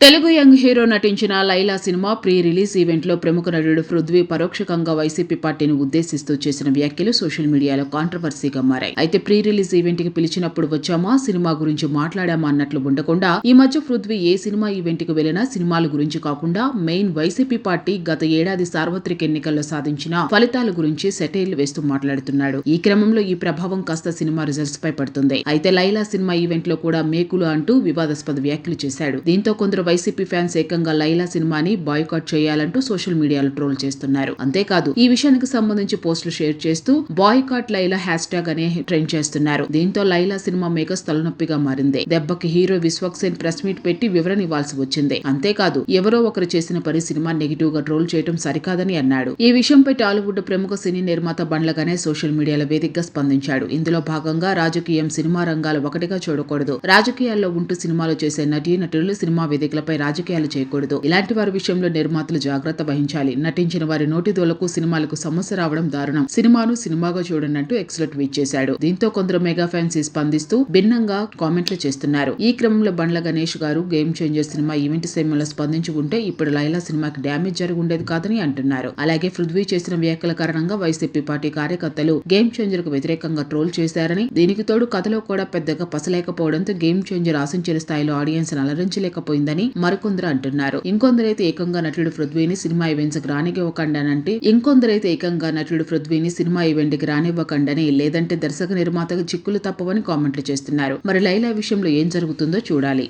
Telugu young hero నటించిన Laila cinema pre release ఈవెంట్లో ప్రముఖ నటుడు పృథ్వీ పరోక్షకంగా వైసీపీ పార్టీని ఉద్దేశిస్తూ చేసిన వ్యాఖ్యలు సోషల్ మీడియాలో కాంట్రవర్సీగా మారాయి. అయితే ప్రీ రిలీజ్ ఈవెంట్కి పిలిచినప్పుడు వచ్చామా సినిమా గురించి మాట్లాడామా అన్నట్లు ఉండకుండా ఈ మధ్య పృథ్వీ ఏ సినిమా ఈవెంట్కి వెళ్ళినా సినిమాల గురించి కాకుండా మెయిన్ వైసీపీ పార్టీ గత ఏడాది సార్వత్రిక ఎన్నికల్లో సాధించిన ఫలితాల గురించి సెటైల్ వేస్తూ మాట్లాడుతున్నాడు. ఈ క్రమంలో ఈ ప్రభావం కాస్త సినిమా రిజల్ట్స్ పై పడుతుంది. అయితే లైలా సినిమా ఈవెంట్లో కూడా మేకులు అంటూ వివాదాస్పద వ్యాఖ్యలు చేశాడు. దీంతో కొందరు వైసీపీ ఫ్యాన్స్ ఏకంగా లైలా సినిమాని బాయ్కాట్ చేయాలంటూ సోషల్ మీడియాలో ట్రోల్ చేస్తున్నారు. అంతేకాదు ఈ విషయానికి సంబంధించి పోస్టులు షేర్ చేస్తూ బాయ్కాట్ లైలా హ్యాష్ ట్యాగ్ అనే ట్రెండ్ చేస్తున్నారు. దీంతో లైలా సినిమా మేకర్స్ తలనొప్పిగా మారింది. దెబ్బకి హీరో విశ్వక్సేన్ ప్రెస్ మీట్ పెట్టి వివరణ ఇవ్వాల్సి వచ్చింది. అంతేకాదు ఎవరో ఒకరు చేసిన పని సినిమా నెగిటివ్గా ట్రోల్ చేయడం సరికాదని అన్నాడు. ఈ విషయంపై టాలీవుడ్ ప్రముఖ సినీ నిర్మాత బండ్ల గణేష్ సోషల్ మీడియాలో వేదికగా స్పందించాడు. ఇందులో భాగంగా రాజకీయం సినిమా రంగాలు ఒకటిగా చూడకూడదు. రాజకీయాల్లో ఉంటూ సినిమాలు చేసే నటీ నటులు సినిమా వేదిక వేదికలపై రాజకీయాలు చేయకూడదు. ఇలాంటి వారి విషయంలో నిర్మాతలు జాగ్రత్త వహించాలి. నటించిన వారి నోటి దోలకు సినిమాలకు సమస్య రావడం దారుణం. సినిమాను సినిమాగా చూడండి అంటూ ఎక్స్లో ట్వీట్ చేశాడు. దీంతో కొందరు మెగా ఫ్యాన్స్ స్పందిస్తూ భిన్నంగా కామెంట్లు చేస్తున్నారు. ఈ క్రమంలో బండ్ల గణేష్ గారు గేమ్ చేంజర్ సినిమా ఈవెంట్ సమయంలో స్పందించి ఉంటే ఇప్పుడు లైలా సినిమాకి డ్యామేజ్ జరిగి ఉండేది కాదని అంటున్నారు. అలాగే పృథ్వీ చేసిన వ్యాఖ్యల కారణంగా వైసీపీ పార్టీ కార్యకర్తలు గేమ్ చేంజర్కు వ్యతిరేకంగా ట్రోల్ చేశారని దీనికి తోడు కథలో కూడా పెద్దగా పసలేకపోవడంతో గేమ్ చేంజర్ ఆశించిన స్థాయిలో ఆడియన్స్ అలరించలేకపోయిందని మరికొందరు అంటున్నారు ఇంకొందరైతే ఏకంగా నటుడు పృథ్వీని సినిమా ఈవెంట్స్కి రానివ్వకండానంటే ఇంకొందరైతే ఏకంగా నటుడు పృథ్వీని సినిమా ఈవెంట్కి రానివ్వకండని లేదంటే దర్శక నిర్మాతకు చిక్కులు తప్పవని కామెంట్లు చేస్తున్నారు. మరి లైలా విషయంలో ఏం జరుగుతుందో చూడాలి.